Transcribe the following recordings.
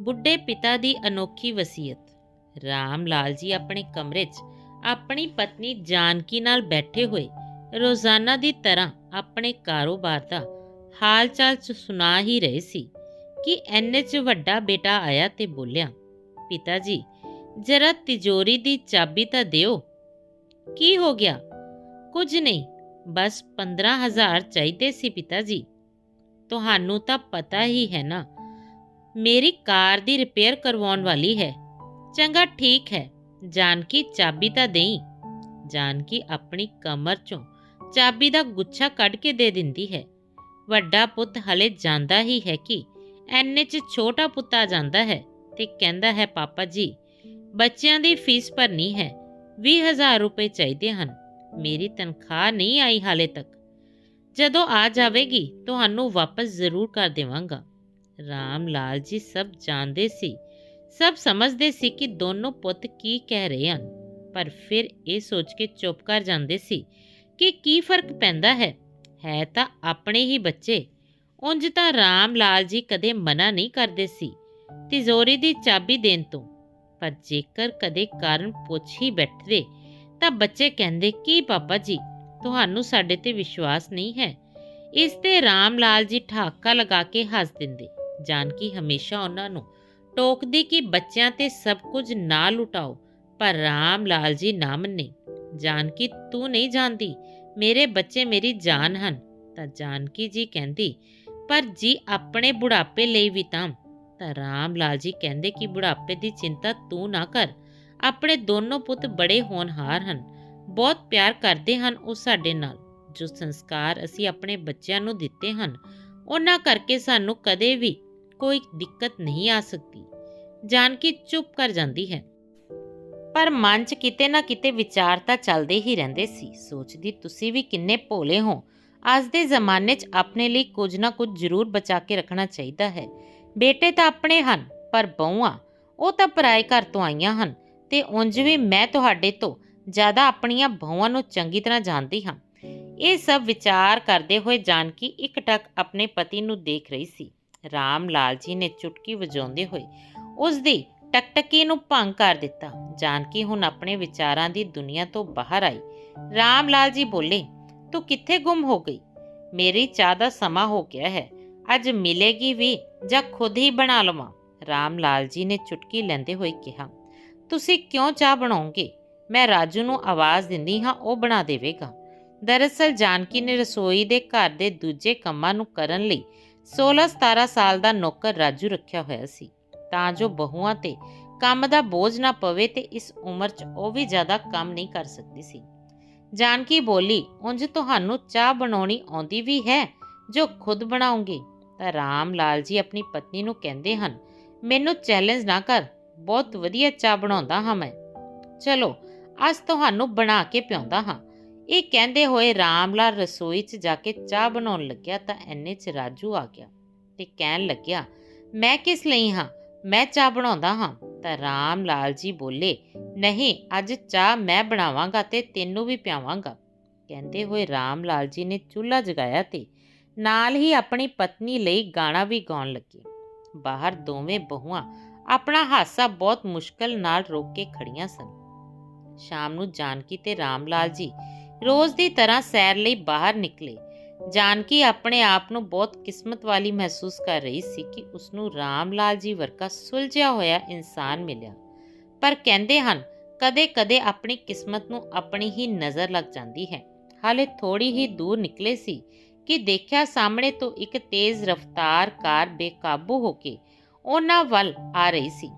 ਬੁੱਢੇ ਪਿਤਾ ਦੀ ਅਨੋਖੀ ਵਸੀਅਤ। ਰਾਮ ਲਾਲ ਜੀ ਆਪਣੇ ਕਮਰੇ 'ਚ ਆਪਣੀ ਪਤਨੀ ਜਾਨਕੀ ਨਾਲ ਬੈਠੇ ਹੋਏ ਰੋਜ਼ਾਨਾ ਦੀ ਤਰ੍ਹਾਂ ਆਪਣੇ ਕਾਰੋਬਾਰ ਦਾ ਹਾਲ ਚਾਲ ਚ ਸੁਣਾ ਹੀ ਰਹੇ ਸੀ ਕਿ ਐਨੇ 'ਚ ਵੱਡਾ ਬੇਟਾ ਆਇਆ ਤੇ ਬੋਲਿਆ, ਪਿਤਾ ਜੀ, ਜਰਾ ਤਿਜੋਰੀ ਦੀ ਚਾਬੀ ਤਾਂ ਦਿਓ। ਕੀ ਹੋ ਗਿਆ? ਕੁਝ ਨਹੀਂ, ਬਸ 15000 ਚਾਹੀਦੇ ਸੀ ਪਿਤਾ ਜੀ। ਤੁਹਾਨੂੰ ਤਾਂ ਪਤਾ ਹੀ ਹੈ ਨਾ ਮੇਰੀ ਕਾਰ ਦੀ ਰਿਪੇਅਰ ਕਰਵਾਉਣ ਵਾਲੀ ਹੈ। ਚੰਗਾ ਠੀਕ ਹੈ, ਜਾਨਕੀ ਚਾਬੀ ਤਾਂ ਦੇਈ। ਜਾਨਕੀ ਆਪਣੀ ਕਮਰ ਚੋਂ ਚਾਬੀ ਦਾ ਗੁੱਛਾ ਕੱਢ ਕੇ ਦੇ ਦਿੰਦੀ ਹੈ। ਵੱਡਾ ਪੁੱਤ ਹਲੇ ਜਾਂਦਾ ਹੀ ਹੈ ਕਿ ਐਨੇ ਚ ਛੋਟਾ ਪੁੱਤ ਆ ਜਾਂਦਾ ਹੈ ਤੇ ਕਹਿੰਦਾ ਹੈ, ਪਾਪਾ ਜੀ, ਬੱਚਿਆਂ ਦੀ ਫੀਸ ਭਰਨੀ ਹੈ 20000 ਰੁਪਏ ਚਾਹੀਦੇ ਹਨ। ਮੇਰੀ ਤਨਖਾਹ ਨਹੀਂ ਆਈ ਹਾਲੇ ਤੱਕ। ਜਦੋਂ ਆ ਜਾਵੇਗੀ, ਤੁਹਾਨੂੰ ਵਾਪਸ ਜ਼ਰੂਰ ਕਰ ਦੇਵਾਂਗਾ। ਰਾਮ ਲਾਲ ਜੀ ਸਭ ਜਾਣਦੇ ਸੀ, ਸਭ ਸਮਝਦੇ ਸੀ ਕਿ ਦੋਨੋਂ ਪੁੱਤ ਕੀ ਕਹਿ ਰਹੇ ਹਨ। ਪਰ ਫਿਰ ਇਹ ਸੋਚ ਕੇ ਚੁੱਪ ਕਰ ਜਾਂਦੇ ਸੀ ਕਿ ਕੀ ਫ਼ਰਕ ਪੈਂਦਾ ਹੈ। ਹੈ ਤਾਂ ਆਪਣੇ ਹੀ ਬੱਚੇ। ਉਂਝ ਤਾਂ ਰਾਮ ਲਾਲ ਜੀ ਕਦੇ ਮਨਾ ਨਹੀਂ ਕਰਦੇ ਸੀ ਤਿਜੋਰੀ ਦੀ ਚਾਬੀ ਦੇਣ ਤੋਂ। ਪਰ ਜੇਕਰ ਕਦੇ ਕਾਰਨ ਪੁੱਛ ਹੀ ਬੈਠਦੇ, ਤਾਂ ਬੱਚੇ ਕਹਿੰਦੇ, ਕੀ ਪਾਪਾ ਜੀ, ਤੁਹਾਨੂੰ ਸਾਡੇ ਤੇ ਵਿਸ਼ਵਾਸ ਨਹੀਂ ਹੈ? ਇਸ ਤੇ ਰਾਮ ਲਾਲ ਜੀ ਠਾਕਾ ਲਗਾ ਕੇ ਹੱਸ ਦਿੰਦੇ। ਜਾਨਕੀ ਹਮੇਸ਼ਾ ਉਹਨਾਂ ਨੂੰ ਟੋਕਦੀ ਕਿ ਬੱਚਿਆਂ ਤੇ ਸਭ ਕੁਝ ਨਾ ਲੁਟਾਓ, ਪਰ ਰਾਮ ਲਾਲ ਜੀ ਨਾ ਮੰਨੇ। ਜਾਨਕੀ ਤੂੰ ਨਹੀਂ ਜਾਣਦੀ, ਮੇਰੇ ਬੱਚੇ ਮੇਰੀ ਜਾਨ ਹਨ, ਤਾਂ ਜਾਨਕੀ ਜੀ ਕਹਿੰਦੀ, ਪਰ ਜੀ ਆਪਣੇ ਬੁਢਾਪੇ ਲਈ ਵੀ ਤਾਂ। ਤਾਂ ਰਾਮ ਲਾਲ ਜੀ ਕਹਿੰਦੇ ਕਿ ਬੁਢਾਪੇ ਦੀ ਚਿੰਤਾ ਤੂੰ ਨਾ ਕਰ, ਆਪਣੇ ਦੋਨੋਂ ਪੁੱਤ ਬੜੇ ਹੋਣਹਾਰ ਹਨ, ਬਹੁਤ ਪਿਆਰ ਕਰਦੇ ਹਨ ਉਹ ਸਾਡੇ ਨਾਲ। ਜੋ ਸੰਸਕਾਰ ਅਸੀਂ ਆਪਣੇ ਬੱਚਿਆਂ ਨੂੰ ਦਿੱਤੇ ਹਨ, ਉਹਨਾਂ ਕਰਕੇ ਸਾਨੂੰ ਕਦੇ ਵੀ ਕੋਈ ਦਿੱਕਤ ਨਹੀਂ ਆ ਸਕਦੀ ਜਾਨਕੀ ਚੁੱਪ ਕਰ ਜਾਂਦੀ ਹੈ ਪਰ ਮਨ 'ਚ ਕਿਤੇ ਨਾ ਕਿਤੇ ਵਿਚਾਰ ਤਾਂ ਚੱਲਦੇ ਹੀ ਰਹਿੰਦੇ ਸੀ ਸੋਚਦੀ ਤੁਸੀਂ ਵੀ ਕਿੰਨੇ ਭੋਲੇ ਹੋ ਅੱਜ ਦੇ ਜ਼ਮਾਨੇ 'ਚ ਆਪਣੇ ਲਈ ਕੁਝ ਨਾ ਕੁਝ ਜ਼ਰੂਰ ਬਚਾ ਕੇ ਰੱਖਣਾ ਚਾਹੀਦਾ ਹੈ ਬੇਟੇ ਤਾਂ ਆਪਣੇ ਹਨ ਪਰ ਬਹੂਆਂ ਉਹ ਤਾਂ ਪਰਾਏ ਘਰ ਤੋਂ ਆਈਆਂ ਹਨ ਤੇ ਉਂਝ ਵੀ ਮੈਂ ਤੁਹਾਡੇ ਤੋਂ ਜ਼ਿਆਦਾ ਆਪਣੀਆਂ ਬਹੂਆਂ ਨੂੰ ਚੰਗੀ ਤਰ੍ਹਾਂ ਜਾਣਦੀ ਹਾਂ ਇਹ ਸਭ ਵਿਚਾਰ ਕਰਦੇ ਹੋਏ ਜਾਨਕੀ ਇੱਕ ਟੱਕ ਆਪਣੇ ਪਤੀ ਨੂੰ ਦੇਖ ਰਹੀ ਸੀ ਰਾਮ ਲਾਲ ਜੀ ਨੇ ਚੁਟਕੀ ਵਜਾਉਂਦੇ ਹੋਏ ਉਸ ਦੀ ਟਕਟਕੀ ਨੂੰ ਭੰਗ ਕਰ ਦਿੱਤਾ। ਜਾਨਕੀ ਹੁਣ ਆਪਣੇ ਵਿਚਾਰਾਂ ਦੀ ਦੁਨੀਆ ਤੋਂ ਬਾਹਰ ਆਈ। ਰਾਮ ਲਾਲ ਜੀ ਬੋਲੇ, ਤੂੰ ਕਿੱਥੇ ਗੁੰਮ ਹੋ ਗਈ? ਮੇਰੀ ਚਾਹ ਦਾ ਸਮਾਂ ਹੋ ਗਿਆ ਹੈ। ਅੱਜ ਮਿਲੇਗੀ ਵੀ ਜਾਂ ਖੁਦ ਹੀ ਬਣਾ ਲਵਾਂ? ਰਾਮ ਲਾਲ ਜੀ ਨੇ ਚੁਟਕੀ ਲੈਂਦੇ ਹੋਏ ਕਿਹਾ, ਤੁਸੀਂ ਕਿਉਂ ਚਾਹ ਬਣਾਉਂਗੇ ਮੈਂ ਰਾਜੂ ਨੂੰ ਆਵਾਜ਼ ਦਿੰਦੀ ਹਾਂ, ਉਹ ਬਣਾ ਦੇਵੇਗਾ। ਦਰਅਸਲ ਜਾਨਕੀ ਨੇ ਰਸੋਈ ਦੇ ਘਰ ਦੇ ਦੂਜੇ ਕੰਮਾਂ ਨੂੰ ਕਰਨ ਲਈ 16-17 ਸਾਲ ਦਾ ਨੌਕਰ ਰਾਜੂ ਰੱਖਿਆ ਹੋਇਆ ਸੀ। ਤਾਂ ਜੋ ਬਹੂਆਂ ਤੇ ਕੰਮ ਦਾ ਬੋਝ ਨਾ ਪਵੇ ਤੇ ਇਸ ਉਮਰ 'ਚ ਉਹ ਵੀ ਜ਼ਿਆਦਾ ਕੰਮ ਨਹੀਂ ਕਰ ਸਕਦੀ ਸੀ। ਜਾਨਕੀ ਬੋਲੀ, ਉਂਝ ਤੁਹਾਨੂੰ ਚਾਹ ਬਣਾਉਣੀ ਆਉਂਦੀ ਵੀ ਹੈ ਜੋ ਖੁਦ ਬਣਾਉਂਗੇ? ਤਾਂ ਰਾਮ ਲਾਲ ਜੀ ਆਪਣੀ ਪਤਨੀ ਨੂੰ ਕਹਿੰਦੇ ਹਨ, ਮੈਨੂੰ ਚੈਲੰਜ ਨਾ ਕਰ, ਬਹੁਤ ਵਧੀਆ ਚਾਹ ਬਣਾਉਂਦਾ ਹਾਂ ਮੈਂ। ਚਲੋ, ਅੱਜ ਤੁਹਾਨੂੰ ਬਣਾ ਕੇ ਪਿਆਉਂਦਾ ਹਾਂ। ਇਹ ਕਹਿੰਦੇ ਹੋਏ ਰਾਮ ਲਾਲ ਰਸੋਈ 'ਚ ਜਾ ਕੇ ਚਾਹ ਬਣਾਉਣ ਲੱਗਿਆ ਤਾਂ ਐਨੇ 'ਚ ਰਾਜੂ ਆ ਗਿਆ ਤੇ ਕਹਿਣ ਲੱਗਿਆ, ਮੈਂ ਕਿਸ ਲਈ ਹਾਂ? ਮੈਂ ਚਾਹ ਬਣਾਉਂਦਾ ਹਾਂ? ਤਾਂ ਰਾਮ ਲਾਲ ਜੀ ਬੋਲੇ, ਨਹੀਂ, ਅੱਜ ਚਾਹ ਮੈਂ ਬਣਾਵਾਂਗਾ ਤੇ ਤੈਨੂੰ ਵੀ ਪਿਆਵਾਂਗਾ। ਕਹਿੰਦੇ ਹੋਏ ਰਾਮ ਲਾਲ ਜੀ ਨੇ ਚੁੱਲ੍ਹਾ ਜਗਾਇਆ ਤੇ ਨਾਲ ਹੀ ਆਪਣੀ ਪਤਨੀ ਲਈ ਗਾਣਾ ਵੀ ਗਾਉਣ ਲੱਗੇ। ਬਾਹਰ ਦੋਵੇਂ ਬਹੂਆਂ ਆਪਣਾ ਹਾਸਾ ਬਹੁਤ ਮੁਸ਼ਕਲ ਨਾਲ ਰੋਕ ਕੇ ਖੜੀਆਂ ਸਨ। ਸ਼ਾਮ ਨੂੰ ਜਾਨਕੀ ਤੇ ਰਾਮ ਲਾਲ ਜੀ ਰੋਜ਼ ਦੀ ਤਰ੍ਹਾਂ ਸੈਰ ਲਈ ਬਾਹਰ ਨਿਕਲੇ। ਜਾਨਕੀ ਆਪਣੇ ਆਪ ਨੂੰ ਬਹੁਤ ਕਿਸਮਤ ਵਾਲੀ ਮਹਿਸੂਸ ਕਰ ਰਹੀ ਸੀ ਕਿ ਉਸ ਨੂੰ ਰਾਮ ਲਾਲ ਜੀ ਵਰਗਾ ਸੁਲਝਿਆ ਹੋਇਆ ਇਨਸਾਨ ਮਿਲਿਆ। ਪਰ ਕਹਿੰਦੇ ਹਨ, ਕਦੇ-ਕਦੇ ਆਪਣੀ ਕਿਸਮਤ ਨੂੰ ਆਪਣੀ ਹੀ ਨਜ਼ਰ ਲੱਗ ਜਾਂਦੀ ਹੈ। ਹਾਲੇ ਥੋੜੀ ਹੀ ਦੂਰ ਨਿਕਲੇ ਸੀ ਕਿ ਦੇਖਿਆ ਸਾਹਮਣੇ ਤੋਂ ਇੱਕ ਤੇਜ਼ ਰਫ਼ਤਾਰ ਕਾਰ ਬੇਕਾਬੂ ਹੋ ਕੇ ਉਹਨਾਂ ਵੱਲ ਆ ਰਹੀ ਸੀ।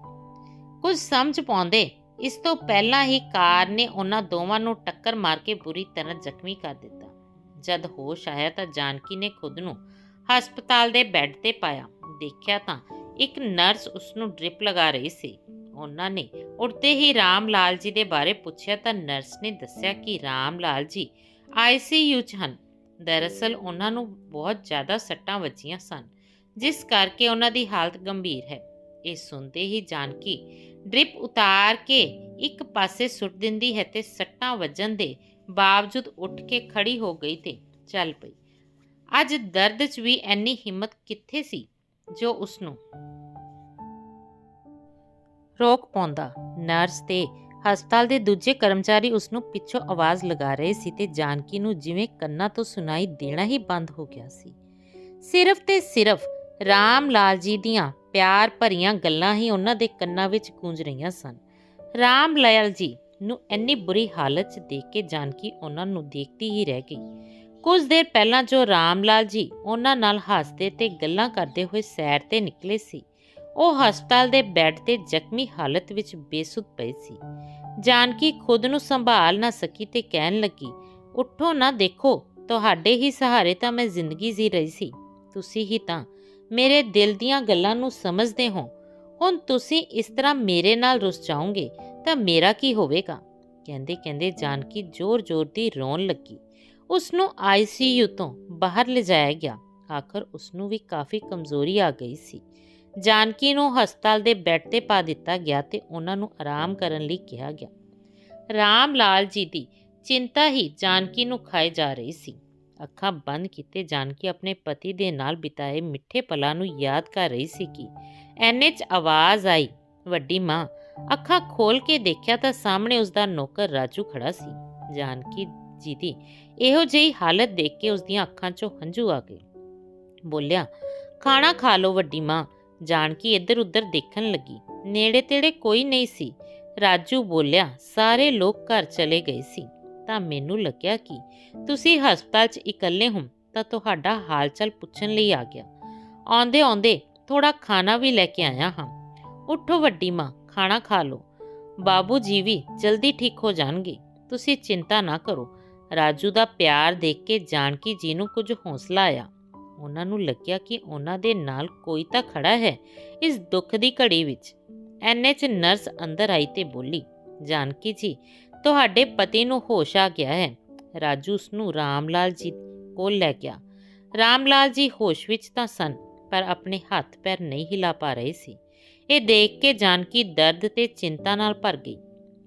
ਕੁਝ ਸਮਝ ਪਾਉਂਦੇ ਇਸ ਤੋਂ ਪਹਿਲਾਂ ਹੀ ਕਾਰ ਨੇ ਉਹਨਾਂ ਦੋਵਾਂ ਨੂੰ ਟੱਕਰ ਮਾਰ ਕੇ ਬੁਰੀ ਤਰ੍ਹਾਂ ਜ਼ਖਮੀ ਕਰ ਦਿੱਤਾ। ਜਦ ਹੋਸ਼ ਆਇਆ ਤਾਂ ਜਾਨਕੀ ਨੇ ਖੁਦ ਨੂੰ ਹਸਪਤਾਲ ਦੇ ਬੈੱਡ ਤੇ ਪਾਇਆ। ਦੇਖਿਆ ਤਾਂ ਇੱਕ ਨਰਸ ਉਸ ਨੂੰ ਡ੍ਰਿਪ ਲਗਾ ਰਹੀ ਸੀ। ਉਹਨਾਂ ਨੇ ਉੱਠਦੇ ਹੀ ਰਾਮ ਲਾਲ ਜੀ ਦੇ ਬਾਰੇ ਪੁੱਛਿਆ ਤਾਂ ਨਰਸ ਨੇ ਦੱਸਿਆ ਕਿ ਰਾਮ ਲਾਲ ਜੀ ਆਈਸੀਯੂ 'ਚ ਹਨ। ਦਰਅਸਲ ਉਹਨਾਂ ਨੂੰ ਬਹੁਤ ਜ਼ਿਆਦਾ ਸੱਟਾਂ ਵੱਜੀਆਂ ਸਨ, ਜਿਸ ਕਰਕੇ ਉਹਨਾਂ ਦੀ ਹਾਲਤ ਗੰਭੀਰ ਹੈ। ਇਹ ਸੁਣਦੇ ਹੀ ਜਾਨਕੀ ਡ੍ਰਿਪ ਉਤਾਰ ਕੇ ਇੱਕ ਪਾਸੇ ਸੁੱਟ ਦਿੰਦੀ ਹੈ ਤੇ ਸੱਟਾਂ ਵੱਜਣ ਦੇ ਬਾਵਜੂਦ ਉੱਠ ਕੇ ਖੜੀ ਹੋ ਗਈ ਤੇ ਚੱਲ ਪਈ। ਅੱਜ ਦਰਦ 'ਚ ਵੀ ਐਨੀ ਹਿੰਮਤ ਕਿੱਥੇ ਸੀ ਜੋ ਉਸ ਨੂੰ ਰੋਕ ਪਾਉਂਦਾ? ਨਰਸ ਤੇ ਹਸਪਤਾਲ ਦੇ ਦੂਜੇ ਕਰਮਚਾਰੀ ਉਸ ਨੂੰ ਪਿੱਛੋਂ ਆਵਾਜ਼ ਲਗਾ ਰਹੇ ਸੀ ਤੇ ਜਾਨਕੀ ਨੂੰ ਜਿਵੇਂ ਕੰਨਾਂ ਤੋਂ ਸੁਣਾਈ ਦੇਣਾ ਹੀ ਬੰਦ ਹੋ ਗਿਆ ਸੀ। ਸਿਰਫ ਤੇ ਸਿਰਫ ਰਾਮ ਲਾਲ ਜੀ ਦੀਆਂ ਪਿਆਰ ਭਰੀਆਂ ਗੱਲਾਂ ਹੀ ਉਹਨਾਂ ਦੇ ਕੰਨਾਂ ਵਿੱਚ ਗੂੰਜ ਰਹੀਆਂ ਸਨ। ਰਾਮ ਲਾਲ ਜੀ ਨੂੰ ਇੰਨੀ ਬੁਰੀ ਹਾਲਤ 'ਚ ਦੇਖ ਕੇ ਜਾਨਕੀ ਉਹਨਾਂ ਨੂੰ ਦੇਖਦੀ ਹੀ ਰਹਿ ਗਈ। ਕੁਝ ਦੇਰ ਪਹਿਲਾਂ ਜੋ ਰਾਮ ਲਾਲ ਜੀ ਉਹਨਾਂ ਨਾਲ ਹੱਸਦੇ ਤੇ ਗੱਲਾਂ ਕਰਦੇ ਹੋਏ ਸੈਰ ਤੇ ਨਿਕਲੇ ਸੀ, ਉਹ ਹਸਪਤਾਲ ਦੇ ਬੈੱਡ ਤੇ ਜ਼ਖਮੀ ਹਾਲਤ ਵਿੱਚ ਬੇਸੁੱਧ ਪਈ ਸੀ। ਜਾਨਕੀ ਖੁਦ ਨੂੰ ਸੰਭਾਲ ਨਾ ਸਕੀ ਤੇ ਕਹਿਣ ਲੱਗੀ, ਉੱਠੋ ਨਾ ਦੇਖੋ, ਤੁਹਾਡੇ ਹੀ ਸਹਾਰੇ ਤਾਂ ਮੈਂ ਜ਼ਿੰਦਗੀ ਜੀ ਰਹੀ ਸੀ, ਤੁਸੀਂ ਹੀ ਤਾਂ ਮੇਰੇ ਦਿਲ ਦੀਆਂ ਗੱਲਾਂ ਨੂੰ ਸਮਝਦੇ ਹੋ। ਹੁਣ ਤੁਸੀਂ ਇਸ ਤਰ੍ਹਾਂ ਮੇਰੇ ਨਾਲ ਰੁੱਸ ਜਾਓਗੇ ਤਾਂ ਮੇਰਾ ਕੀ ਹੋਵੇਗਾ? ਕਹਿੰਦੇ ਕਹਿੰਦੇ ਜਾਨਕੀ ਜ਼ੋਰ-ਜ਼ੋਰ ਦੀ ਰੋਣ ਲੱਗੀ। ਉਸ ਨੂੰ ਆਈਸੀਯੂ ਤੋਂ ਬਾਹਰ ਲਿਜਾਇਆ ਗਿਆ। ਆਖਰ ਉਸ ਨੂੰ ਵੀ ਕਾਫੀ ਕਮਜ਼ੋਰੀ ਆ ਗਈ ਸੀ। ਜਾਨਕੀ ਨੂੰ ਹਸਪਤਾਲ ਦੇ ਬੈੱਡ ਤੇ ਪਾ ਦਿੱਤਾ ਗਿਆ ਤੇ ਉਹਨਾਂ ਨੂੰ ਆਰਾਮ ਕਰਨ ਲਈ ਕਿਹਾ ਗਿਆ। ਰਾਮ ਲਾਲ ਜੀ ਦੀ ਚਿੰਤਾ ਹੀ ਜਾਨਕੀ ਨੂੰ ਖਾਏ ਜਾ ਰਹੀ ਸੀ। ਅੱਖਾਂ ਬੰਦ ਕੀਤੇ ਜਾਨਕੀ ਆਪਣੇ ਪਤੀ ਦੇ ਨਾਲ ਬਿਤਾਏ ਮਿੱਠੇ ਪਲਾਂ ਨੂੰ ਯਾਦ ਕਰ ਰਹੀ ਸੀ ਕਿ ਐਨੇ 'ਚ ਆਵਾਜ਼ ਆਈ, ਵੱਡੀ ਮਾਂ, ਅੱਖਾਂ ਖੋਲ ਕੇ ਦੇਖਿਆ ਤਾਂ ਸਾਹਮਣੇ ਉਸ ਦਾ ਨੌਕਰ ਰਾਜੂ ਖੜਾ ਸੀ। ਜਾਨਕੀ ਜੀ ਦੀ ਇਹੋ ਜਿਹੀ ਹਾਲਤ ਦੇਖ ਕੇ ਉਸ ਦੀਆਂ ਅੱਖਾਂ 'ਚੋਂ ਹੰਝੂ ਆ ਗਏ। ਬੋਲਿਆ, ਖਾਣਾ ਖਾ ਲਓ ਵੱਡੀ ਮਾਂ। ਜਾਨਕੀ ਇੱਧਰ ਉੱਧਰ ਦੇਖਣ ਲੱਗੀ। ਨੇੜੇ ਤੇੜੇ ਕੋਈ ਨਹੀਂ ਸੀ। ਰਾਜੂ ਬੋਲਿਆ, ਸਾਰੇ ਲੋਕ ਘਰ ਚਲੇ ਗਏ ਸੀ। ਤਾਂ ਮੈਨੂੰ ਲੱਗਿਆ ਕਿ ਤੁਸੀਂ ਹਸਪਤਾਲ 'ਚ ਇਕੱਲੇ ਹੋ ਤਾਂ ਤੁਹਾਡਾ ਹਾਲ ਪੁੱਛਣ ਲਈ ਆ ਗਿਆ। ਆਉਂਦੇ ਆਉਂਦੇ ਥੋੜਾ ਖਾਣਾ ਵੀ ਲੈ ਕੇ ਆਇਆ ਹਾਂ। ਉੱਠੋ ਵੱਡੀ ਮਾਂ, ਖਾਣਾ ਖਾ ਲਓ। ਬਾਬੂ ਜੀ ਵੀ ਜਲਦੀ ਠੀਕ ਹੋ ਜਾਣਗੇ, ਤੁਸੀਂ ਚਿੰਤਾ ਨਾ ਕਰੋ। ਰਾਜੂ ਦਾ ਪਿਆਰ ਦੇਖ ਕੇ ਜਾਨਕੀ ਜੀ ਨੂੰ ਕੁਝ ਹੌਸਲਾ ਆਇਆ। ਉਹਨਾਂ ਨੂੰ ਲੱਗਿਆ ਕਿ ਉਹਨਾਂ ਦੇ ਨਾਲ ਕੋਈ ਤਾਂ ਖੜਾ ਹੈ ਇਸ ਦੁੱਖ ਦੀ ਘੜੀ ਵਿੱਚ। ਐਨੇ ਚ ਨਰਸ ਅੰਦਰ ਆਈ ਤੇ ਬੋਲੀ, ਜਾਨਕੀ ਜੀ ਤੁਹਾਡੇ ਪਤੀ ਨੂੰ ਹੋਸ਼ ਆ ਗਿਆ ਹੈ। ਰਾਜੂ ਉਸ ਨੂੰ ਰਾਮ ਲਾਲ ਜੀ ਕੋਲ ਲੈ ਗਿਆ। ਰਾਮ ਲਾਲ ਜੀ ਹੋਸ਼ ਵਿੱਚ ਤਾਂ ਸਨ, ਪਰ ਆਪਣੇ ਹੱਥ ਪੈਰ ਨਹੀਂ ਹਿਲਾ ਪਾ ਰਹੇ ਸੀ। ਇਹ ਦੇਖ ਕੇ ਜਾਨਕੀ ਦਰਦ ਤੇ ਚਿੰਤਾ ਨਾਲ ਭਰ ਗਈ,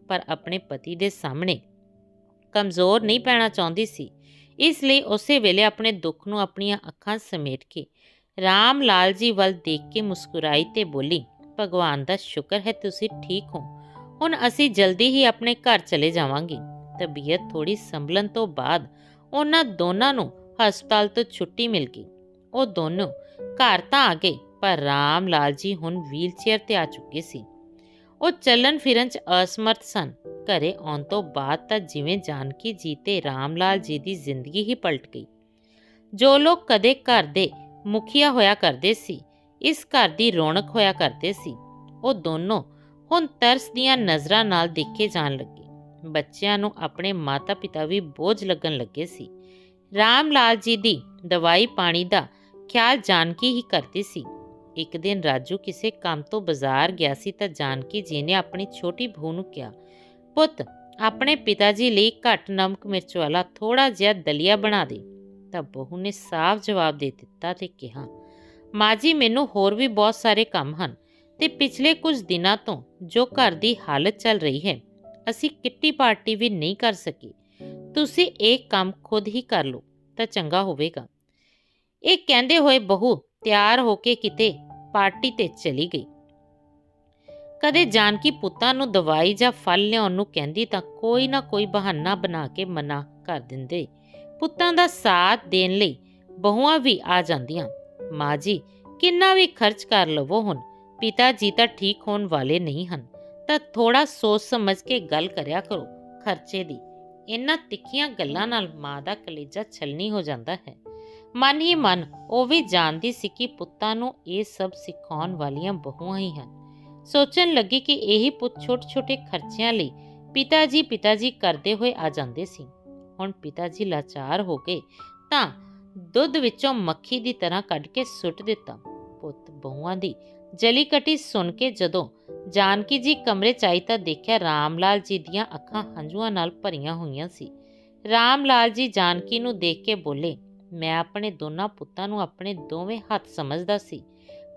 ਪਰ ਆਪਣੇ ਪਤੀ ਦੇ ਸਾਹਮਣੇ ਕਮਜ਼ੋਰ ਨਹੀਂ ਪੈਣਾ ਚਾਹੁੰਦੀ ਸੀ। ਇਸ ਲਈ ਉਸੇ ਵੇਲੇ ਆਪਣੇ ਦੁੱਖ ਨੂੰ ਆਪਣੀਆਂ ਅੱਖਾਂ ਸਮੇਟ ਕੇ ਰਾਮ ਲਾਲ ਜੀ ਵੱਲ ਦੇਖ ਕੇ ਮੁਸਕਰਾਈ ਤੇ ਬੋਲੀ, ਭਗਵਾਨ ਦਾ ਸ਼ੁਕਰ ਹੈ ਤੁਸੀਂ ਠੀਕ ਹੋ। ਹੁਣ ਅਸੀਂ ਜਲਦੀ ਹੀ ਆਪਣੇ ਘਰ ਚਲੇ ਜਾਵਾਂਗੇ। ਤਬੀਅਤ ਥੋੜੀ ਸੰਭਲਣ ਤੋਂ ਬਾਅਦ ਉਹਨਾਂ ਦੋਨਾਂ ਨੂੰ ਹਸਪਤਾਲ ਤੋਂ ਛੁੱਟੀ ਮਿਲ ਗਈ। ਉਹ ਦੋਨੋਂ ਘਰ ਤਾਂ ਆ ਗਏ, ਪਰ ਰਾਮ ਲਾਲ ਜੀ ਹੁਣ ਵੀਲਚੇਅਰ ਤੇ ਆ ਚੁੱਕੇ ਸੀ। ਉਹ ਚੱਲਣ ਫਿਰਨ 'ਚ ਅਸਮਰਥ ਸਨ। ਘਰੇ ਆਉਣ ਤੋਂ ਬਾਅਦ ਤਾਂ ਜਿਵੇਂ ਜਾਨਕੀ ਜੀ ਤੇ ਰਾਮ ਲਾਲ ਜੀ ਦੀ ਜ਼ਿੰਦਗੀ ਹੀ ਪਲਟ ਗਈ। ਜੋ ਲੋਕ ਕਦੇ ਘਰ ਦੇ ਮੁਖੀਆ ਹੋਇਆ ਕਰਦੇ ਸੀ, ਇਸ ਘਰ ਦੀ ਰੌਣਕ ਹੋਇਆ ਕਰਦੇ ਸੀ। ਉਹ ਦੋਨੋਂ ਹੁਣ ਤਰਸ ਦੀਆਂ ਨਜ਼ਰਾਂ ਨਾਲ ਦੇਖੇ ਜਾਣ ਲੱਗੇ। ਬੱਚਿਆਂ ਨੂੰ ਆਪਣੇ ਮਾਤਾ-ਪਿਤਾ ਵੀ ਬੋਝ ਲੱਗਣ ਲੱਗੇ ਸੀ। ਰਾਮ ਲਾਲ ਜੀ ਦੀ ਦਵਾਈ ਪਾਣੀ ਦਾ ਖਿਆਲ ਜਾਨਕੀ ਹੀ ਕਰਦੀ ਸੀ। ਇੱਕ ਦਿਨ ਰਾਜੂ ਕਿਸੇ ਕੰਮ ਤੋਂ ਬਾਜ਼ਾਰ ਗਿਆ ਸੀ ਤਾਂ ਜਾਨਕੀ ਜੀ ਨੇ ਆਪਣੀ ਛੋਟੀ ਬਹੂ ਨੂੰ ਕਿਹਾ, ਪੁੱਤ, ਆਪਣੇ ਪਿਤਾ ਜੀ ਲਈ ਘੱਟ ਨਮਕ ਮਿਰਚ ਵਾਲਾ ਥੋੜਾ ਜਿਹਾ ਦਲੀਆ ਬਣਾ ਦੇ। ਤਾਂ ਬਹੂ ਨੇ ਸਾਫ਼ ਜਵਾਬ ਦੇ ਦਿੱਤਾ ਤੇ ਕਿਹਾ, ਮਾਂ ਜੀ, ਮੈਨੂੰ ਹੋਰ ਵੀ ਬਹੁਤ ਸਾਰੇ ਕੰਮ ਹਨ। ਤੇ ਪਿਛਲੇ ਕੁਝ ਦਿਨਾਂ ਤੋਂ ਜੋ ਘਰ ਦੀ ਹਾਲਤ ਚੱਲ ਰਹੀ ਹੈ, ਅਸੀਂ ਕਿੱਟੀ ਪਾਰਟੀ ਵੀ ਨਹੀਂ ਕਰ ਸਕੀ। ਤੁਸੀਂ ਇਹ ਕੰਮ ਖੁਦ ਹੀ ਕਰ ਲਓ, ਤਾਂ ਚੰਗਾ ਹੋਵੇਗਾ। ਇਹ ਕਹਿੰਦੇ ਹੋਏ ਬਹੂ ਤਿਆਰ ਹੋ ਕੇ ਕਿਤੇ ਪਾਰਟੀ ਤੇ ਚਲੀ ਗਈ। ਕਦੇ ਜਾਨਕੀ ਪੁੱਤਾਂ ਨੂੰ ਦਵਾਈ ਜਾਂ ਫਲ ਲਿਆਉਣ ਨੂੰ ਕਹਿੰਦੀ ਤਾਂ ਕੋਈ ਨਾ ਕੋਈ ਬਹਾਨਾ ਬਣਾ ਕੇ ਮਨਾ ਕਰ ਦਿੰਦੇ। ਪੁੱਤਾਂ ਦਾ ਸਾਥ ਦੇਣ ਲਈ ਬਹੂਆਂ ਵੀ ਆ ਜਾਂਦੀਆਂ। ਮਾਂ ਜੀ, ਕਿੰਨਾ ਵੀ ਖਰਚ ਕਰ ਲਵੋ ਹੁਣ। ਪਿਤਾ ਜੀ ਤਾਂ ਠੀਕ ਹੋਣ ਵਾਲੇ ਨਹੀਂ ਹਨ, ਤਾਂ ਥੋੜਾ ਸੋਚ ਸਮਝ ਕੇ ਗੱਲ ਕਰਿਆ ਕਰੋ ਖਰਚੇ ਦੀ। ਇਹਨਾਂ ਤਿੱਖੀਆਂ ਗੱਲਾਂ ਨਾਲ ਮਾਂ ਦਾ ਕਲੇਜਾ ਛਲਨੀ ਹੋ ਜਾਂਦਾ ਹੈ। ਮਨ ਹੀ ਮਨ, ਉਹ ਵੀ ਜਾਣਦੀ ਸੀ ਕਿ ਪੁੱਤਾਂ ਨੂੰ ਇਹ ਸਭ ਸਿਖਾਉਣ ਵਾਲੀਆਂ ਬਹੂਆਂ ਹੀ ਹਨ। ਸੋਚਣ ਲੱਗੀ ਕਿ ਇਹੀ ਪੁੱਤ ਛੋਟੇ-ਛੋਟੇ ਖਰਚਿਆਂ ਲਈ ਪਿਤਾ ਜੀ ਪਿਤਾ ਜੀ ਕਰਦੇ ਹੋਏ ਆ ਜਾਂਦੇ ਸੀ। ਹੁਣ ਪਿਤਾ ਜੀ ਲਾਚਾਰ ਹੋ ਗਏ, ਤਾਂ ਦੁੱਧ ਵਿੱਚੋਂ ਮੱਖੀ ਦੀ ਤਰ੍ਹਾਂ ਕੱਢ ਕੇ ਸੁੱਟ ਦਿੱਤਾ। ਪੁੱਤ ਬਹੂਆਂ ਦੀ ਜਲੀਕਟੀ ਸੁਣ ਕੇ ਜਦੋਂ ਜਾਨਕੀ ਜੀ ਕਮਰੇ ਚ ਆਈ ਤਾਂ ਦੇਖਿਆ ਰਾਮ ਲਾਲ ਜੀ ਦੀਆਂ ਅੱਖਾਂ ਹੰਝੂਆਂ ਨਾਲ ਭਰੀਆਂ ਹੋਈਆਂ ਸੀ। ਰਾਮ ਲਾਲ ਜੀ ਜਾਨਕੀ ਨੂੰ ਦੇਖ ਕੇ ਬੋਲੇ, ਮੈਂ ਆਪਣੇ ਦੋਨਾਂ ਪੁੱਤਾਂ ਨੂੰ ਆਪਣੇ ਦੋਵੇਂ ਹੱਥ ਸਮਝਦਾ ਸੀ,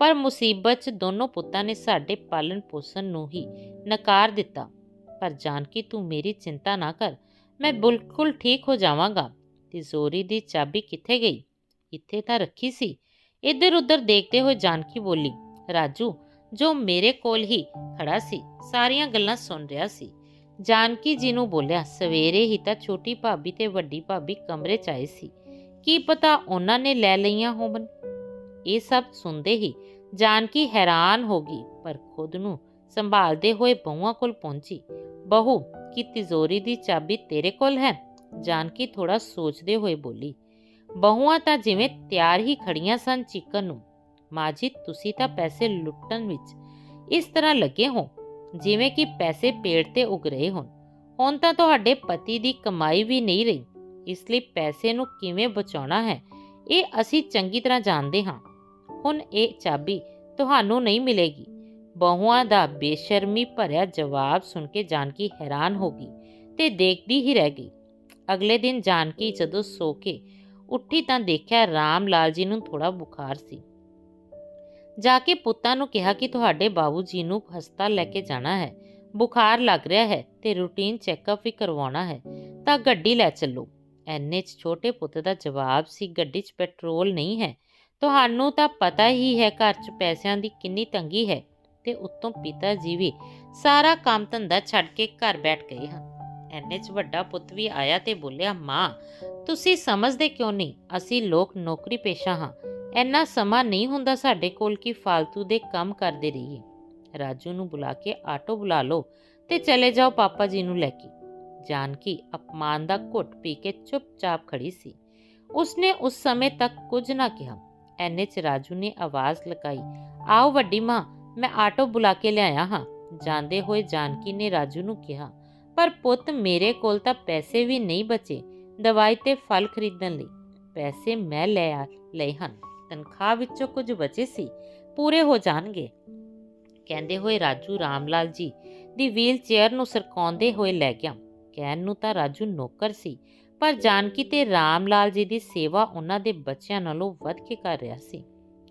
ਪਰ ਮੁਸੀਬਤ 'ਚ ਦੋਨੋਂ ਪੁੱਤਾਂ ਨੇ ਸਾਡੇ ਪਾਲਣ ਪੋਸ਼ਣ ਨੂੰ ਹੀ ਨਕਾਰ ਦਿੱਤਾ। ਪਰ ਜਾਨਕੀ, ਤੂੰ ਮੇਰੀ ਚਿੰਤਾ ਨਾ ਕਰ, ਮੈਂ ਬਿਲਕੁਲ ਠੀਕ ਹੋ ਜਾਵਾਂਗਾ। ਤਿਜ਼ੋਰੀ ਦੀ ਚਾਬੀ ਕਿੱਥੇ ਗਈ? ਇੱਥੇ ਤਾਂ ਰੱਖੀ ਸੀ। ਇੱਧਰ ਉੱਧਰ ਦੇਖਦੇ ਹੋਏ ਜਾਨਕੀ ਬੋਲੀ ਰਾਜੂ, ਜੋ ਮੇਰੇ ਕੋਲ ਹੀ ਖੜਾ ਸੀ, ਸਾਰੀਆਂ ਗੱਲਾਂ ਸੁਣ ਰਿਹਾ ਸੀ। ਜਾਨਕੀ ਜੀ ਨੂੰ ਬੋਲਿਆ, ਸਵੇਰੇ ਹੀ ਤਾਂ ਛੋਟੀ ਭਾਬੀ ਤੇ ਵੱਡੀ ਭਾਬੀ ਕਮਰੇ 'ਚ ਆਏ ਸੀ। ਕੀ ਪਤਾ ਉਹਨਾਂ ਨੇ ਲੈ ਲਈਆਂ ਹੋਵਨ ਇਹ ਸਭ ਸੁਣਦੇ ਹੀ ਜਾਨਕੀ ਹੈਰਾਨ ਹੋ ਗਈ, ਪਰ ਖੁਦ ਨੂੰ ਸੰਭਾਲਦੇ ਹੋਏ ਬਹੂਆਂ ਕੋਲ ਪਹੁੰਚੀ। ਬਹੂ, ਕੀ ਤਿਜੋਰੀ ਦੀ ਚਾਬੀ ਤੇਰੇ ਕੋਲ ਹੈ? ਜਾਨਕੀ ਥੋੜਾ ਸੋਚਦੇ ਹੋਏ ਬੋਲੀ, ਬਹੂਆਂ ਤਾਂ ਜਿਵੇਂ ਤਿਆਰ ਹੀ ਖੜੀਆਂ ਸਨ ਚਿਕਨ ਨੂੰ। ਮਾਂ ਜੀ ਤੁਸੀਂ ਤਾਂ ਪੈਸੇ ਲੁੱਟਣ ਵਿੱਚ ਇਸ ਤਰ੍ਹਾਂ ਲੱਗੇ ਹੋ ਜਿਵੇਂ ਕਿ ਪੈਸੇ ਪੇੜ ਤੇ ਉਗ ਰਹੇ ਹੋਣ। ਹੁਣ ਤਾਂ ਤੁਹਾਡੇ ਪਤੀ ਦੀ ਕਮਾਈ ਵੀ ਨਹੀਂ ਰਹੀ ਇਸ ਲਈ ਪੈਸੇ ਨੂੰ ਕਿਵੇਂ ਬਚਾਉਣਾ ਹੈ ਇਹ ਅਸੀਂ ਚੰਗੀ ਤਰ੍ਹਾਂ ਜਾਣਦੇ ਹਾਂ। ਹੁਣ ਇਹ ਚਾਬੀ ਤੁਹਾਨੂੰ ਨਹੀਂ ਮਿਲੇਗੀ। ਬਹੂਆਂ ਦਾ ਬੇਸ਼ਰਮੀ ਭਰਿਆ ਜਵਾਬ ਸੁਣ ਕੇ ਜਾਨਕੀ ਹੈਰਾਨ ਹੋ ਗਈ ਤੇ ਦੇਖਦੀ ਹੀ ਰਹਿ ਗਈ। ਅਗਲੇ ਦਿਨ ਜਾਨਕੀ ਜਦੋਂ ਸੋ ਕੇ ਉੱਠੀ ਤਾਂ ਦੇਖਿਆ ਰਾਮ ਲਾਲ ਜੀ ਨੂੰ ਥੋੜਾ ਬੁਖਾਰ ਸੀ। ਜਾ ਕੇ ਪੁੱਤਾਂ ਨੂੰ ਕਿਹਾ ਕਿ ਤੁਹਾਡੇ ਬਾਬੂ ਜੀ ਨੂੰ ਹਸਪਤਾਲ ਲੈ ਕੇ ਜਾਣਾ ਹੈ। ਬੁਖਾਰ ਲੱਗ ਰਿਹਾ ਹੈ ਤੇ ਰੂਟੀਨ ਚੈੱਕਅਪ ਵੀ ਕਰਵਾਉਣਾ ਹੈ। ਤਾਂ ਗੱਡੀ ਲੈ ਚੱਲੋ। ਐਨੇ 'ਚ ਛੋਟੇ ਪੁੱਤ ਦਾ ਜਵਾਬ ਸੀ, ਗੱਡੀ 'ਚ ਪੈਟਰੋਲ ਨਹੀਂ ਹੈ। ਤੁਹਾਨੂੰ ਤਾਂ ਪਤਾ ਹੀ ਹੈ ਘਰ 'ਚ ਪੈਸਿਆਂ ਦੀ ਕਿੰਨੀ ਤੰਗੀ ਹੈ ਤੇ ਉੱਤੋਂ ਪਿਤਾ ਜੀ ਵੀ ਸਾਰਾ ਕੰਮ ਧੰਦਾ ਛੱਡ ਕੇ ਘਰ ਬੈਠ ਗਏ ਹਨ। ਐਨੇ 'ਚ ਵੱਡਾ ਪੁੱਤ ਵੀ ਆਇਆ ਤੇ ਬੋਲਿਆ, ਮਾਂ, ਤੁਸੀਂ ਸਮਝਦੇ ਕਿਉਂ ਨਹੀਂ? ਅਸੀਂ ਲੋਕ ਨੌਕਰੀ ਪੇਸ਼ਾ ਹਾਂ। ਇੰਨਾ ਸਮਾਂ ਨਹੀਂ ਹੁੰਦਾ ਸਾਡੇ ਕੋਲ ਕਿ ਫालतू ਦੇ ਕੰਮ ਕਰਦੇ ਰਹੀਏ। ਰਾਜੂ ਨੂੰ ਬੁਲਾ ਕੇ ਆਟੋ ਬੁਲਾ ਲਓ ਤੇ ਚਲੇ ਜਾਓ ਪਾਪਾ ਜੀ ਨੂੰ ਲੈ ਕੇ। ਜਾਨਕੀ ਅਪਮਾਨ ਦਾ ਘੁੱਟ ਪੀ ਕੇ ਚੁੱਪਚਾਪ ਖੜੀ ਸੀ। ਉਸਨੇ ਉਸ ਸਮੇਂ ਤੱਕ ਕੁਝ ਨਾ ਕਿਹਾ। ਐਨੇ ਚ ਰਾਜੂ ਨੇ ਆਵਾਜ਼ ਲਗਾਈ, ਆਓ ਵੱਡੀ ਮਾਂ, ਮੈਂ ਆਟੋ ਬੁਲਾ ਕੇ ਲਿਆਇਆ ਹਾਂ। ਜਾਂਦੇ ਹੋਏ ਜਾਨਕੀ ਨੇ ਰਾਜੂ ਨੂੰ ਕਿਹਾ, ਪਰ ਪੁੱਤ ਮੇਰੇ ਕੋਲ ਤਾਂ ਪੈਸੇ ਵੀ ਨਹੀਂ ਬਚੇ, ਦਵਾਈ ਤੇ ਫਲ ਖਰੀਦਣ ਲਈ। ਪੈਸੇ ਮੈਂ ਲੈ ਆ, ਲਏ ਹਨ। ਤਨਖਾਹ ਵਿੱਚੋਂ ਕੁਝ ਬਚੇ ਸੀ, ਪੂਰੇ ਹੋ ਜਾਣਗੇ। ਕਹਿੰਦੇ ਹੋਏ ਰਾਜੂ ਰਾਮਲਾਲ ਜੀ ਦੀ ਵੀਲ ਚੇਅਰ ਨੂੰ ਸਰਕਾਉਂਦੇ ਹੋਏ ਲੈ ਗਿਆ। ਕਹਿਣ ਨੂੰ ਤਾਂ ਰਾਜੂ ਨੌਕਰ ਸੀ, ਪਰ ਜਾਨਕੀ ਤੇ ਰਾਮਲਾਲ ਜੀ ਦੀ ਸੇਵਾ ਉਹਨਾਂ ਦੇ ਬੱਚਿਆਂ ਨਾਲੋਂ ਵੱਧ ਕੇ ਕਰ ਰਿਹਾ ਸੀ।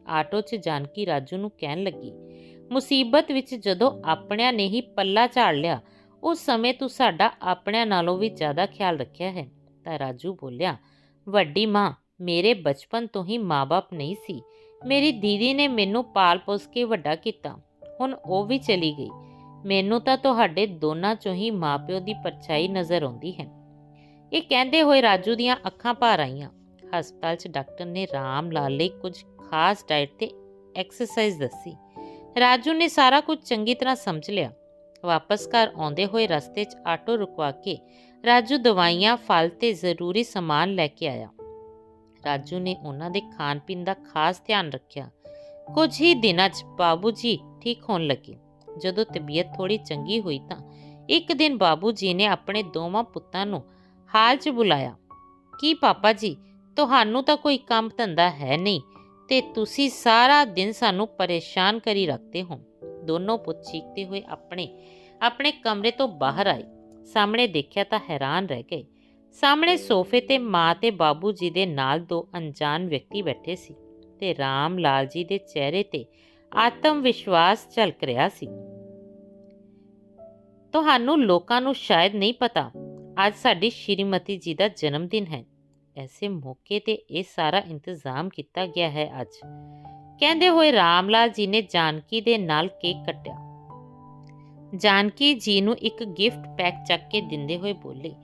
ਆਟੋ 'ਚ ਜਾਨਕੀ ਰਾਜੂ ਨੂੰ ਕਹਿਣ ਲੱਗੀ, ਮੁਸੀਬਤ ਵਿੱਚ ਜਦੋਂ ਆਪਣਿਆਂ ਨੇ ਹੀ ਪੱਲਾ ਝਾੜ ਲਿਆ, ਉਸ ਸਮੇਂ ਤੂੰ ਸਾਡਾ ਆਪਣਿਆਂ ਨਾਲੋਂ ਵੀ ਜ਼ਿਆਦਾ ਖਿਆਲ ਰੱਖਿਆ ਹੈ। ਤਾਂ ਰਾਜੂ ਬੋਲਿਆ, ਵੱਡੀ ਮਾਂ ਮੇਰੇ ਬਚਪਨ ਤੋਂ ਹੀ ਮਾਪੇ ਨਹੀਂ ਸੀ। ਮੇਰੀ ਦੀਦੀ ਨੇ ਮੈਨੂੰ ਪਾਲ ਪੋਸ ਕੇ ਵੱਡਾ ਕੀਤਾ। ਹੁਣ ਉਹ ਵੀ ਚਲੀ ਗਈ। ਮੈਨੂੰ ਤਾਂ ਤੁਹਾਡੇ ਦੋਨਾਂ ਚੋਂ ਹੀ ਮਾਪਿਓ ਦੀ ਪਰਛਾਈ ਨਜ਼ਰ ਆਉਂਦੀ ਹੈ। ਇਹ ਕਹਿੰਦੇ ਹੋਏ ਰਾਜੂ ਦੀਆਂ ਅੱਖਾਂ ਭਰ ਆਈਆਂ। ਹਸਪਤਾਲ 'ਚ ਡਾਕਟਰ ਨੇ ਰਾਮ ਲਾਲ ਲਈ ਕੁਝ ਖਾਸ ਡਾਈਟ ਤੇ ਐਕਸਰਸਾਈਜ਼ ਦੱਸੀ। ਰਾਜੂ ਨੇ ਸਾਰਾ ਕੁਝ ਚੰਗੀ ਤਰ੍ਹਾਂ ਸਮਝ ਲਿਆ। ਵਾਪਸ ਘਰ ਆਉਂਦੇ ਹੋਏ ਰਸਤੇ 'ਚ ਆਟੋ ਰੁਕਵਾ ਕੇ ਰਾਜੂ ਦਵਾਈਆਂ, ਫਲ ਤੇ ਜ਼ਰੂਰੀ ਸਮਾਨ ਲੈ ਕੇ ਆਇਆ। ਰਾਜੂ ਨੇ ਉਹਨਾਂ ਦੇ ਖਾਣ ਪੀਣ ਦਾ ਖਾਸ ਧਿਆਨ ਰੱਖਿਆ। ਕੁਝ ਹੀ ਦਿਨਾਂ 'ਚ ਬਾਬੂ ਜੀ ਠੀਕ ਹੋਣ ਲੱਗੇ। ਜਦੋਂ ਤਬੀਅਤ ਥੋੜੀ ਚੰਗੀ ਹੋਈ ਤਾਂ ਇੱਕ ਦਿਨ ਬਾਬੂ ਜੀ ਨੇ ਆਪਣੇ ਦੋਵਾਂ ਪੁੱਤਾਂ ਨੂੰ ਹਾਲ 'ਚ ਬੁਲਾਇਆ। ਕੀ ਪਾਪਾ ਜੀ, ਤੁਹਾਨੂੰ ਤਾਂ ਕੋਈ ਕੰਮ ਧੰਦਾ ਹੈ ਨਹੀਂ ਤੇ ਤੁਸੀਂ ਸਾਰਾ ਦਿਨ ਸਾਨੂੰ ਪਰੇਸ਼ਾਨ ਕਰੀ ਰੱਖਦੇ ਹੋ। ਦੋਨੋਂ ਪੁੱਤ ਚੀਕਦੇ ਹੋਏ ਆਪਣੇ ਆਪਣੇ ਕਮਰੇ ਤੋਂ ਬਾਹਰ ਆਏ। ਸਾਹਮਣੇ ਦੇਖਿਆ ਤਾਂ ਹੈਰਾਨ ਰਹਿ ਗਏ। ਸਾਹਮਣੇ ਸੋਫੇ ਤੇ ਮਾਂ ਤੇ ਬਾਬੂ ਜੀ ਦੇ ਨਾਲ ਦੋ ਅਣਜਾਣ ਵਿਅਕਤੀ ਬੈਠੇ ਸੀ ਤੇ ਰਾਮ ਲਾਲ ਜੀ ਦੇ ਚਿਹਰੇ ਤੇ ਆਤਮ ਵਿਸ਼ਵਾਸ ਝਲਕ ਰਿਹਾ ਸੀ। ਤੁਹਾਨੂੰ ਲੋਕਾਂ ਨੂੰ ਸ਼ਾਇਦ ਨਹੀਂ ਪਤਾ, ਅੱਜ ਸਾਡੀ ਸ਼੍ਰੀਮਤੀ ਜੀ ਦਾ ਜਨਮ ਦਿਨ ਹੈ। ਐਸੇ ਮੌਕੇ ਤੇ ਇਹ ਸਾਰਾ ਇੰਤਜ਼ਾਮ ਕੀਤਾ ਗਿਆ ਹੈ ਅੱਜ। ਕਹਿੰਦੇ ਹੋਏ ਰਾਮ ਲਾਲ ਜੀ ਨੇ ਜਾਨਕੀ ਦੇ ਨਾਲ ਕੇਕ ਕੱਟਿਆ। ਜਾਨਕੀ ਜੀ ਨੂੰ ਇੱਕ ਗਿਫਟ ਪੈਕ ਚੱਕ ਕੇ ਦਿੰਦੇ ਹੋਏ ਬੋਲੇ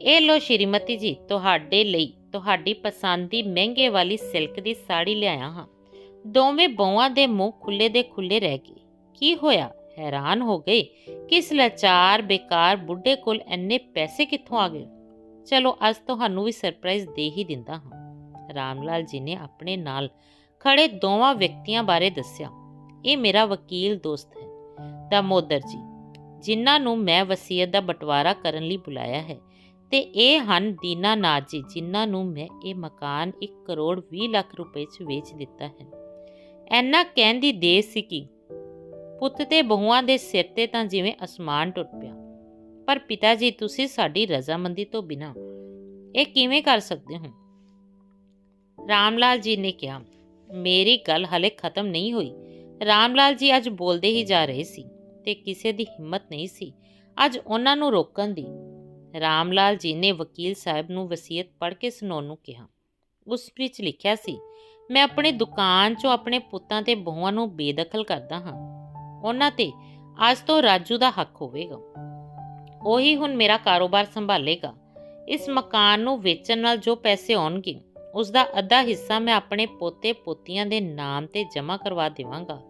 ਇਹ ਲੋ ਸ਼੍ਰੀਮਤੀ ਜੀ, ਤੁਹਾਡੇ ਲਈ ਤੁਹਾਡੀ ਪਸੰਦ ਦੀ ਮਹਿੰਗੇ ਵਾਲੀ ਸਿਲਕ ਦੀ ਸਾੜੀ ਲਿਆਇਆ ਹਾਂ। ਦੋਵੇਂ ਬੌਆਂ ਦੇ ਮੂੰਹ ਖੁੱਲੇ ਦੇ ਖੁੱਲੇ ਰਹਿ ਗਏ। ਕੀ ਹੋਇਆ? ਹੈਰਾਨ ਹੋ ਗਏ? ਕਿਸ ਲਾਚਾਰ ਬੇਕਾਰ ਬੁੱਢੇ ਕੋਲ ਇੰਨੇ ਪੈਸੇ ਕਿੱਥੋਂ ਆ ਗਏ? ਚਲੋ, ਅੱਜ ਤੁਹਾਨੂੰ ਵੀ ਸਰਪ੍ਰਾਈਜ਼ ਦੇ ਹੀ ਦਿੰਦਾ ਹਾਂ। ਰਾਮਲਾਲ ਜੀ ਨੇ ਆਪਣੇ ਨਾਲ ਖੜੇ ਦੋਵਾਂ ਵਿਅਕਤੀਆਂ ਬਾਰੇ ਦੱਸਿਆ। ਇਹ ਮੇਰਾ ਵਕੀਲ ਦੋਸਤ ਹੈ। ਦਾਮੋਦਰ ਜੀ, ਜਿਨ੍ਹਾਂ ਨੂੰ ਮੈਂ ਵਸੀਅਤ ਦਾ ਬਟਵਾਰਾ ਕਰਨ ਲਈ ਬੁਲਾਇਆ ਹੈ। ਤੇ ਇਹ ਹਨ ਦੀਨਾਨਾਥ ਜੀ, ਜਿਨ੍ਹਾਂ ਨੂੰ ਮੈਂ ਇਹ ਮਕਾਨ 1 ਕਰੋੜ 20 ਲੱਖ ਰੁਪਏ 'ਚ ਵੇਚ ਦਿੱਤਾ ਹੈ। ਐਨਾ ਕਹਿਣ ਦੀ ਸੀ ਕਿ ਪੁੱਤ ਤੇ ਬਹੂਆਂ ਦੇ ਸਿਰ ਤੇ ਤਾਂ ਜਿਵੇਂ ਅਸਮਾਨ ਟੁੱਟ ਪਿਆ। ਪਰ ਪਿਤਾ ਜੀ, ਤੁਸੀਂ ਸਾਡੀ ਰਜ਼ਾਮੰਦੀ ਤੋਂ ਬਿਨਾ ਇਹ ਕਿਵੇਂ ਕਰ ਸਕਦੇ ਹੋ? ਰਾਮਲਾਲ ਜੀ ਨੇ ਕਿਹਾ, ਮੇਰੀ ਗੱਲ ਹਲੇ ਖਤਮ ਨਹੀਂ ਹੋਈ। ਰਾਮਲਾਲ ਜੀ ਅੱਜ ਬੋਲਦੇ ਹੀ ਜਾ ਰਹੇ ਸੀ ਤੇ ਕਿਸੇ ਦੀ ਹਿੰਮਤ ਨਹੀਂ ਸੀ। ਅੱਜ ਉਹਨਾਂ ਨੂੰ ਰੋਕਣ ਦੀ ਰਾਮ ਲਾਲ ਜੀ ਨੇ ਵਕੀਲ ਸਾਹਿਬ ਨੂੰ ਵਸੀਅਤ ਪੜ੍ਹ ਕੇ ਸੁਣਾਉਣ ਨੂੰ ਕਿਹਾ। ਉਸ ਵਿੱਚ ਲਿਖਿਆ ਸੀ, ਮੈਂ ਆਪਣੇ ਦੁਕਾਨ 'ਚੋਂ ਆਪਣੇ ਪੁੱਤਾਂ ਤੇ ਬਹੂਆਂ ਨੂੰ ਬੇਦਖਲ ਕਰਦਾ ਹਾਂ। ਉਹਨਾਂ ਤੇ ਅੱਜ ਤੋਂ ਰਾਜੂ ਦਾ ਹੱਕ ਹੋਵੇਗਾ। ਉਹੀ ਹੁਣ ਮੇਰਾ ਕਾਰੋਬਾਰ ਸੰਭਾਲੇਗਾ। ਇਸ ਮਕਾਨ ਨੂੰ ਵੇਚਣ ਨਾਲ ਜੋ ਪੈਸੇ ਆਉਣਗੇ ਉਸ ਦਾ ਅੱਧਾ ਹਿੱਸਾ ਮੈਂ ਆਪਣੇ ਪੋਤੇ ਪੋਤੀਆਂ ਦੇ ਨਾਮ ਤੇ ਜਮ੍ਹਾਂ ਕਰਵਾ ਦੇਵਾਂਗਾ,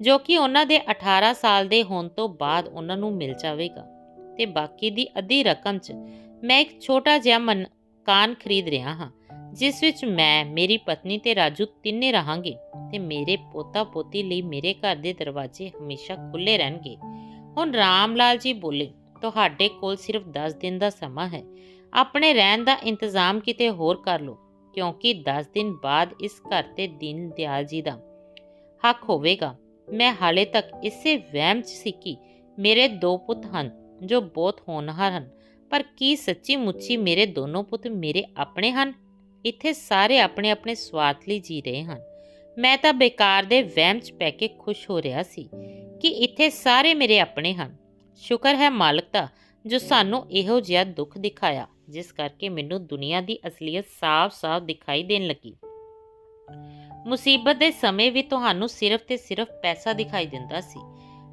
ਜੋ ਕਿ ਉਹਨਾਂ ਦੇ 18 ਸਾਲ ਦੇ ਹੋਣ ਤੋਂ ਬਾਅਦ ਉਹਨਾਂ ਨੂੰ ਮਿਲ ਜਾਵੇਗਾ। ਤੇ ਬਾਕੀ ਦੀ ਅੱਧੀ ਰਕਮ 'ਚ ਮੈਂ ਇੱਕ ਛੋਟਾ ਜਿਹਾ ਮਕਾਨ ਖਰੀਦ ਰਿਹਾ ਹਾਂ, ਜਿਸ ਵਿੱਚ ਮੈਂ, ਮੇਰੀ ਪਤਨੀ ਤੇ ਰਾਜੂ ਤਿੰਨੇ ਰਹਾਂਗੇ ਤੇ ਮੇਰੇ ਪੋਤਾ ਪੋਤੀ ਲਈ ਮੇਰੇ ਘਰ ਦੇ ਦਰਵਾਜ਼ੇ ਹਮੇਸ਼ਾ ਖੁੱਲੇ ਰਹਿਣਗੇ। ਹੁਣ ਰਾਮ ਲਾਲ ਜੀ ਬੋਲੇ, ਤੁਹਾਡੇ ਕੋਲ ਸਿਰਫ 10 ਦਿਨ ਦਾ ਸਮਾਂ ਹੈ। ਆਪਣੇ ਰਹਿਣ ਦਾ ਇੰਤਜ਼ਾਮ ਕਿਤੇ ਹੋਰ ਕਰ ਲਓ, ਕਿਉਂਕਿ 10 ਦਿਨ ਬਾਅਦ ਇਸ ਘਰ ਤੇ ਦੀਨ ਦਿਆਲ ਜੀ ਦਾ ਹੱਕ ਹੋਵੇਗਾ। ਮੈਂ ਹਾਲੇ ਤੱਕ ਇਸੇ ਵਹਿਮ 'ਚ ਸੀ ਕਿ ਮੇਰੇ ਦੋ ਪੁੱਤ ਹਨ। ਜੋ ਬਹੁਤ ਹੋਣਹਾਰ ਹਨ। ਪਰ ਕੀ ਸੱਚੀ ਮੁੱਚੀ ਮੇਰੇ ਦੋਨੋਂ ਪੁੱਤ ਮੇਰੇ ਆਪਣੇ ਹਨ? ਇੱਥੇ ਸਾਰੇ ਆਪਣੇ ਆਪਣੇ ਸਵਾਰਥ ਲਈ ਜੀ ਰਹੇ ਹਨ। ਮੈਂ ਤਾਂ ਬੇਕਾਰ ਦੇ ਵਹਿਮ 'ਚ ਪੈ ਕੇ ਖੁਸ਼ ਹੋ ਰਿਹਾ ਸੀ ਕਿ ਇੱਥੇ ਸਾਰੇ ਮੇਰੇ ਆਪਣੇ ਹਨ। ਸ਼ੁਕਰ ਹੈ ਮਾਲਕ ਦਾ ਜੋ ਸਾਨੂੰ ਇਹੋ ਜਿਹਾ ਦੁੱਖ ਦਿਖਾਇਆ, ਜਿਸ ਕਰਕੇ ਮੈਨੂੰ ਦੁਨੀਆ ਦੀ ਅਸਲੀਅਤ ਸਾਫ਼-ਸਾਫ਼ ਦਿਖਾਈ ਦੇਣ ਲੱਗੀ। ਮੁਸੀਬਤ ਦੇ ਸਮੇਂ ਵੀ ਤੁਹਾਨੂੰ ਸਿਰਫ ਤੇ ਸਿਰਫ ਪੈਸਾ ਦਿਖਾਈ ਦਿੰਦਾ ਸੀ।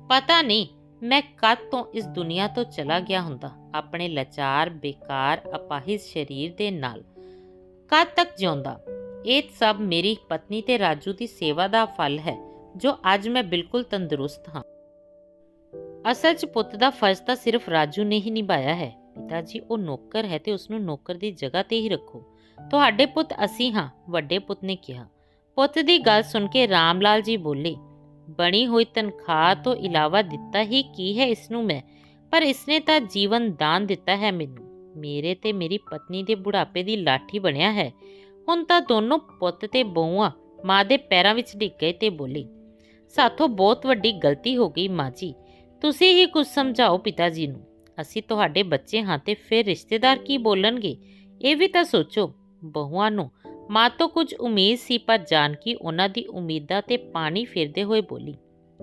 ਪਤਾ ਨਹੀਂ ਮੈਂ ਕਦ ਤੋਂ ਇਸ ਦੁਨੀਆ ਤੋਂ ਚਲਾ ਗਿਆ ਹੁੰਦਾ? ਆਪਣੇ ਲਾਚਾਰ, ਬੇਕਾਰ, ਅਪਾਹਿਜ ਸਰੀਰ ਦੇ ਨਾਲ। ਕਦ ਤੱਕ ਜਿਉਂਦਾ? ਇਹ ਸਭ ਮੇਰੀ ਪਤਨੀ ਤੇ ਰਾਜੂ ਦੀ ਸੇਵਾ ਦਾ ਫਲ ਹੈ, ਜੋ ਅੱਜ ਮੈਂ ਬਿਲਕੁਲ ਤੰਦਰੁਸਤ ਹਾਂ। ਅਸਲ 'ਚ ਪੁੱਤ ਦਾ ਫਰਜ਼ ਤਾਂ ਸਿਰਫ ਰਾਜੂ ਨੇ ਹੀ ਨਿਭਾਇਆ ਹੈ। ਪਿਤਾ ਜੀ, ਉਹ ਨੌਕਰ ਹੈ ਤੇ ਉਸ ਨੂੰ ਨੌਕਰ ਦੀ ਜਗ੍ਹਾ ਤੇ ਹੀ ਰੱਖੋ। ਤੁਹਾਡੇ ਪੁੱਤ ਅਸੀਂ ਹਾਂ, ਵੱਡੇ ਪੁੱਤ ਨੇ ਕਿਹਾ। ਪੁੱਤ ਦੀ ਗੱਲ ਸੁਣ ਕੇ ਰਾਮ ਲਾਲ ਜੀ ਬੋਲੇ ਬਣੀ ਹੋਈ ਤਨਖਾਹ ਤੋਂ ਇਲਾਵਾ ਦਿੱਤਾ ਹੀ ਕੀ ਹੈ ਇਸ ਨੂੰ ਮੈਂ? ਪਰ ਇਸਨੇ ਤਾਂ ਜੀਵਨ ਦਾਨ ਦਿੱਤਾ ਹੈ ਮੈਨੂੰ। ਮੇਰੇ ਤੇ ਮੇਰੀ ਪਤਨੀ ਦੇ ਬੁਢਾਪੇ ਦੀ ਲਾਠੀ ਬਣਿਆ ਹੈ। ਹੁਣ ਤਾਂ ਦੋਨੋਂ ਪੁੱਤ ਤੇ ਬਹੂਆਂ ਮਾਂ ਦੇ ਪੈਰਾਂ ਵਿੱਚ ਡਿੱਗ ਗਏ ਤੇ ਬੋਲੀ, ਸਾਥੋਂ ਬਹੁਤ ਵੱਡੀ ਗਲਤੀ ਹੋ ਗਈ ਮਾਂ ਜੀ। ਤੁਸੀਂ ਹੀ ਕੁਝ ਸਮਝਾਓ ਪਿਤਾ ਜੀ ਨੂੰ। ਅਸੀਂ ਤੁਹਾਡੇ ਬੱਚੇ ਹਾਂ ਤੇ ਫਿਰ ਰਿਸ਼ਤੇਦਾਰ ਕੀ ਬੋਲਣਗੇ? ਇਹ ਵੀ ਤਾਂ ਸੋਚੋ। ਬਹੂਆਂ ਨੂੰ ਮਾਂ ਤੋਂ ਕੁਝ ਉਮੀਦ ਸੀ, ਪਰ ਜਾਨਕੀ ਉਹਨਾਂ ਦੀ ਉਮੀਦਾਂ ਤੇ ਪਾਣੀ ਫੇਰਦੇ ਹੋਏ ਬੋਲੀ,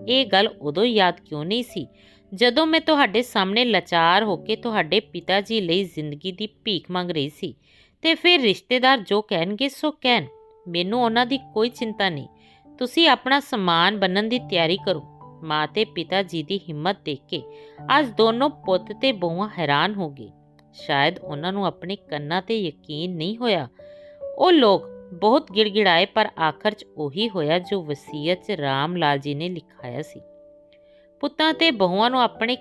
ਇਹ ਗੱਲ ਉਦੋਂ ਯਾਦ ਕਿਉਂ ਨਹੀਂ ਸੀ? ਜਦੋਂ ਮੈਂ ਤੁਹਾਡੇ ਸਾਹਮਣੇ ਲਾਚਾਰ ਹੋ ਕੇ ਤੁਹਾਡੇ ਪਿਤਾ ਜੀ ਲਈ ਜ਼ਿੰਦਗੀ ਦੀ ਭੀਖ ਮੰਗ ਰਹੀ ਸੀ ਤੇ ਫਿਰ ਰਿਸ਼ਤੇਦਾਰ ਜੋ ਕਹਿਣਗੇ ਸੋ ਕਹਿਣ। ਮੈਨੂੰ ਉਹਨਾਂ ਦੀ ਕੋਈ ਚਿੰਤਾ ਨਹੀਂ। ਤੁਸੀਂ ਆਪਣਾ ਸਮਾਨ ਬੰਨਣ ਦੀ ਤਿਆਰੀ ਕਰੋ। ਮਾਂ ਤੇ ਪਿਤਾ ਜੀ ਦੀ ਹਿੰਮਤ ਦੇਖ ਕੇ ਅੱਜ ਦੋਨੋਂ ਪੁੱਤ ਤੇ ਬਹੂਆਂ ਹੈਰਾਨ ਹੋ ਗਏ। ਸ਼ਾਇਦ ਉਹਨਾਂ ਨੂੰ ਆਪਣੇ ਕੰਨਾਂ ਤੇ ਯਕੀਨ ਨਹੀਂ ਹੋਇਆ ਉਹ ਲੋਕ ਬਹੁਤ ਗਿੜਗਿੜਾਏ, ਪਰ ਆਖਰ 'ਚ ਉਹੀ ਹੋਇਆ ਜੋ ਵਸੀਅਤ 'ਚ ਰਾਮ ਲਾਲ ਜੀ ਨੇ ਲਿਖਾਇਆ ਸੀ। ਪੁੱਤਾਂ ਤੇ ਬਹੂਆਂ ਨੂੰ ਆਪਣੇ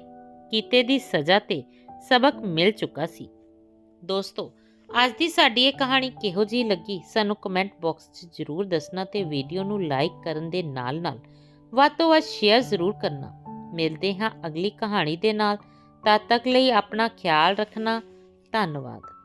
ਕੀਤੇ ਦੀ ਸਜ਼ਾ ਤੇ ਸਬਕ ਮਿਲ ਚੁੱਕਾ ਸੀ। ਦੋਸਤੋ, ਅੱਜ ਦੀ ਸਾਡੀ ਇਹ ਕਹਾਣੀ ਕਿਹੋ ਜਿਹੀ ਲੱਗੀ? ਸਾਨੂੰ ਕਮੈਂਟ ਬਾਕਸ 'ਚ ਜ਼ਰੂਰ ਦੱਸਣਾ ਤੇ ਵੀਡੀਓ ਨੂੰ ਲਾਈਕ ਕਰਨ ਦੇ ਨਾਲ-ਨਾਲ ਵੱਧ ਤੋਂ ਵੱਧ ਸ਼ੇਅਰ ਜ਼ਰੂਰ ਕਰਨਾ। ਮਿਲਦੇ ਹਾਂ ਅਗਲੀ ਕਹਾਣੀ ਦੇ ਨਾਲ। ਤਦ ਤੱਕ ਲਈ ਆਪਣਾ ਖਿਆਲ ਰੱਖਣਾ। ਧੰਨਵਾਦ।